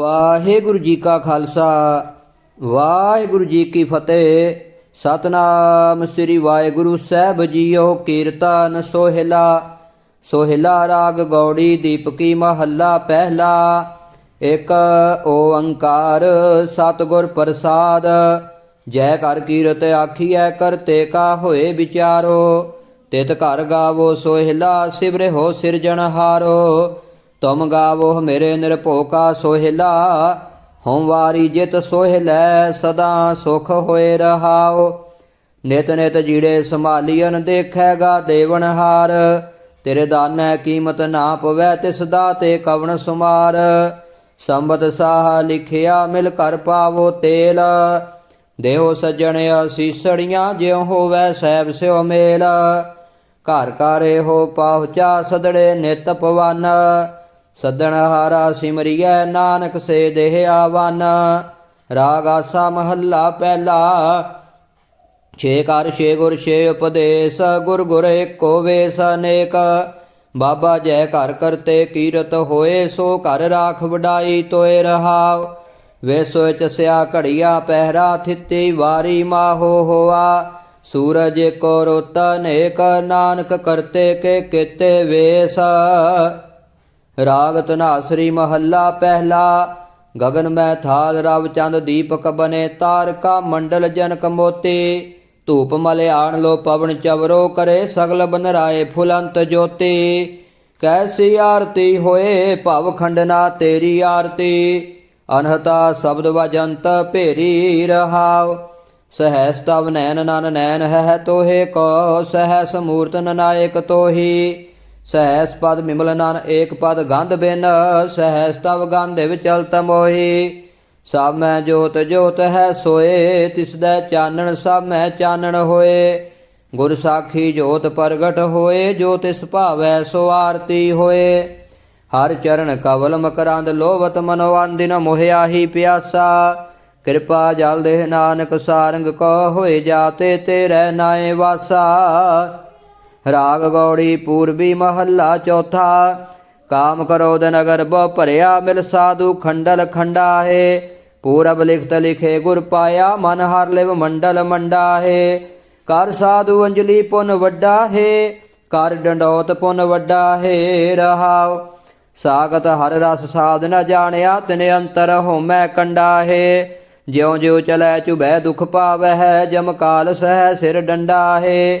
ਵਾਹਿਗੁਰੂ ਜੀ ਕਾ ਖਾਲਸਾ, ਵਾਹਿਗੁਰੂ ਜੀ ਕੀ ਫਤਿਹ। ਸਤਨਾਮ ਸ੍ਰੀ ਵਾਹਿਗੁਰੂ ਸਾਹਿਬ ਜੀਓ ਕੀਰਤਨ ਸੋਹਿਲਾ। ਸੋਹਿਲਾ ਰਾਗ ਗੌੜੀ ਦੀਪਕੀ ਮਹੱਲਾ ਪਹਿਲਾ। ਇੱਕ ਓੰਕਾਰ ਸਤਿਗੁਰ ਪ੍ਰਸਾਦ। ਜੈ ਕਰ ਕੀਰਤ ਆਖੀਐ ਕਰਤੇ ਕਾ ਹੋਏ ਵਿਚਾਰੋ। ਤਿਤ ਘਰ ਗਾਵੋ ਸੋਹਿਲਾ, ਸਿਵਰੇ ਹੋ ਸਿਰਜਣਹਾਰੋ ਤੁਮ ਗਾਵੋ ਮੇਰੇ ਨਿਰਭਉ ਸੋਹਿਲਾ, ਹਉ ਵਾਰੀ ਜਿਤ ਸੋਹਿਲੈ ਸਦਾ ਸੁਖ ਹੋਏ ਰਹਾਓ ਨਿਤ ਨਿਤ ਜੀੜੇ ਸੰਭਾਲੀਨ ਦੇਖੈਗਾ ਦੇਵਨਹਾਰ ਤੇਰੇ ਦਾਨੈ ਕੀਮਤ ਨਾ ਪਵੈ ਤਿਸ ਦਾ ਤੇ ਕਵਣ ਸੁਮਾਰ। ਸੰਬਤ ਸਾਹ ਲਿਖਿਆ ਮਿਲ ਕਰ ਪਾਵੋ ਤੇਲ, ਦੇਹੋ ਸੱਜਣ ਅਸੀਸੜੀਆਂ ਜਿਉ ਹੋਵੈ ਸੈਬ ਸਿਉ ਮੇਲ। ਘਰ ਘਰੇ ਹੋ ਪਹੁੰਚਾ ਸਦੜੇ ਨਿਤ ਪਵਨ ਸੱਦਣ ਹਾਰਾ ਸਿਮਰਿਐ ਨਾਨਕ ਸੇ ਦੇਹ ਆਵਨ, ਰਾਗ ਆਸਾ ਮਹੱਲਾ ਪਹਿਲਾ। ਛੇ ਕਰ ਛੇ ਗੁਰ, ਛੇ ਉਪਦੇਸ਼, ਗੁਰ ਗੁਰ ਏਕੋ ਵੇਸ ਅਨੇਕ। ਬਾਬਾ ਜੈ ਘਰ ਕਰਤੇ ਕੀਰਤ ਹੋਏ, ਸੋ ਘਰ ਰਾਖ ਵਡਾਈ ਤੋਏ ਰਹਾਉ। ਵੇਸੋ ਚਸਿਆ ਘੜੀਆ ਪਹਿਰਾ ਥਿੱਤੀ ਵਾਰੀ ਮਾਹੋ ਹੋਆ। ਸੂਰਜ ਕੋ ਰੋਤ ਅਨੇਕ, ਨਾਨਕ ਕਰਤੇ ਕੇ ਕੀਤੇ ਵੇਸ। ਰਾਗ ਤਨਾਸਰੀ ਮਹੱਲਾ ਪਹਿਲਾ ਗਗਨ ਮੈਂ ਥਾਲ ਰਵ ਚੰਦ ਦੀਪਕ ਬਨੇ, ਤਾਰਕਾ ਮੰਡਲ ਜਨਕ ਮੋਤੀ, ਧੂਪ ਮਲਿਆਣ ਲੋ ਪਵਨ ਚਵਰੋ ਕਰੇ ਸਗਲ ਬਨਰਾਏ ਫੁਲੰਤ ਜੋਤੀ। ਕੈਸੀ ਆਰਤੀ ਹੋਏ ਭਵ ਖੰਡਨਾ ਤੇਰੀ ਆਰਤੀ, ਅਨਹਤਾ ਸ਼ਬਦ ਵਜੰਤ ਭੇਰੀ ਰਹਾਉ। ਸਹਸ ਤਵ ਨੈਣ ਨਨ ਨੈਣ ਹੈ ਤੋਹੇ ਕੋ, ਸਹਸ ਮੂਰਤ ਨਨਾਇਕ ਤੋਹੀ। ਸਹਸ ਪਦ ਮਿਮਲ ਨਨ, ਏਕ ਪਦ ਗੰਧ ਬਿਨ, ਸਹਸ ਤਵ ਗੰਧ ਵਿਚਲਤ ਮੋਹੀ ਸਭ ਮੈਂ ਜੋਤ ਜੋਤ ਹੈ ਸੋਏ, ਤਿਸ ਦਾ ਚਾਨਣ ਸਭ ਮੈਂ ਚਾਨਣ ਹੋਏ। ਗੁਰ ਸਾਖੀ ਜੋਤ ਪ੍ਰਗਟ ਹੋਏ, ਜੋ ਤਿਸ ਭਾਵੈ ਸੋ ਆਰਤੀ ਹੋਏ। ਹਰ ਚਰਨ ਕਵਲ ਮਕਰੰਦ ਲੋਵਤ ਮਨਵਾੰਦਿਨ ਮੋਹਿਆਹੀ ਪਿਆਸਾ। ਕਿਰਪਾ ਜਲ ਦੇ ਨਾਨਕ ਸਾਰੰਗ ਕੋ ਹੋਏ ਜਾਤੇ ਤੇਰੇ ਨਾਏ ਵਾਸਾ। ਰਾਗ ਗੌੜੀ ਪੂਰਬੀ ਮਹੱਲਾ ਚੌਥਾ। ਕਾਮ ਕਰੋਦ ਨਗਰ ਬੋ ਭਰਿਆ, ਮਿਲ ਸਾਧੂ ਖੰਡਲ ਖੰਡਾ ਹੈ ਪੂਰਬ ਲਿਖਤ ਲਿਖੇ ਗੁਰ ਪਾਇਆ, ਮਨ ਹਰ ਲਿਵ ਮੰਡਲ ਮੰਡਾਹੇ। ਕਰ ਸਾਧੂ ਅੰਜਲੀ ਪੁਨ ਵੱਡਾ ਹੈ ਕਰ ਡੰਡੋਤ ਪੁਨ ਵੱਡਾ ਹੈ ਰਹਾਉ। ਸਾਗਤ ਹਰ ਰਸ ਸਾਧ ਨ ਜਾਣਿਆ, ਤਿਨ ਅੰਤਰ ਹੋਮੈ ਕੰਡਾ ਹੈ ਜਿਉ ਜਿਉ ਚਲੈ ਚੁਬੈ ਦੁਖ ਪਾਵਹਿ, ਜਮ ਕਾਲ ਸਹਿ ਸਿਰ ਡੰਡਾ ਹੈ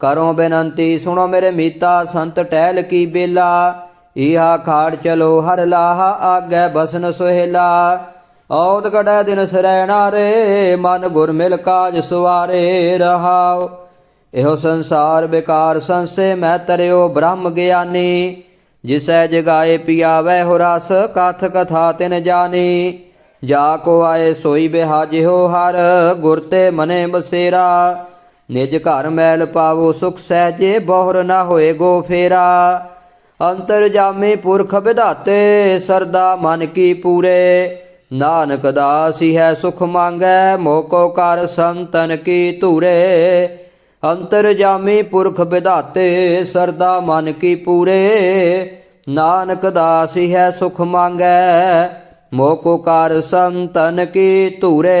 ਕਰੋ ਬੇਨੰਤੀ, ਸੁਣੋ ਮੇਰੇ ਮੀਤਾ, ਸੰਤ ਟਹਿਲ ਕੀ ਬੇਲਾ। ਇਹਾ ਖਾੜ ਚਲੋ ਹਰ ਲਾਹਾ, ਆਗੇ ਬਸਨ ਸੁਹੇਲਾ। ਔਦ ਕੜੈ ਦਿਨ ਸਰੈਣਾ ਰੇ, ਮਨ ਗੁਰ ਮਿਲ ਕਾਜ ਸੁਵਾਰੇ ਰਹਾਉ ਇਹੋ ਸੰਸਾਰ ਬੇਕਾਰ ਸੰਸੇ, ਮੈਂ ਤਰਿਓ ਬ੍ਰਹਮ ਗਿਆਨੀ। ਜਿਸੈ ਜਗਾਏ ਪਿਆਵੈ ਹੋ ਰਸ, ਕਥ ਕਥਾ ਤਿਨ ਜਾਣੀ ਜਾ ਕੋ ਆਏ ਸੋਈ ਬਿਹਾਜਿਓ ਹਰ, ਗੁਰ ਤੇ ਮਨੇ ਬਸੇਰਾ। ਨਿਜ ਘਰ ਮੈਲ ਪਾਵੋ ਸੁਖ ਸਹਿਜੇ, ਬਹੁਰ ਨਾ ਹੋਏ ਗੋ ਫੇਰਾ। ਅੰਤਰ ਜਾਮੇ ਪੁਰਖ ਵਿਧਾਤੇ, ਸਰਦਾ ਮਨ ਕੀ ਪੂਰੇ। ਨਾਨਕ ਦਾਸੀ ਹੈ ਸੁਖ ਮੰਗੈ, ਮੋਕੋ ਕਰ ਸੰਤਨ ਕੀ ਧੂਰੇ। ਅੰਤਰ ਜਾਮੇ ਪੁਰਖ ਵਿਧਾਤੇ, ਸਰਦਾ ਮਨ ਕੀ ਪੂਰੇ। ਨਾਨਕ ਦਾਸੀ ਹੈ ਸੁਖ ਮੰਗੈ, ਮੋਕੋ ਕਰ ਸੰਤਨ ਕੀ ਧੂਰੇ।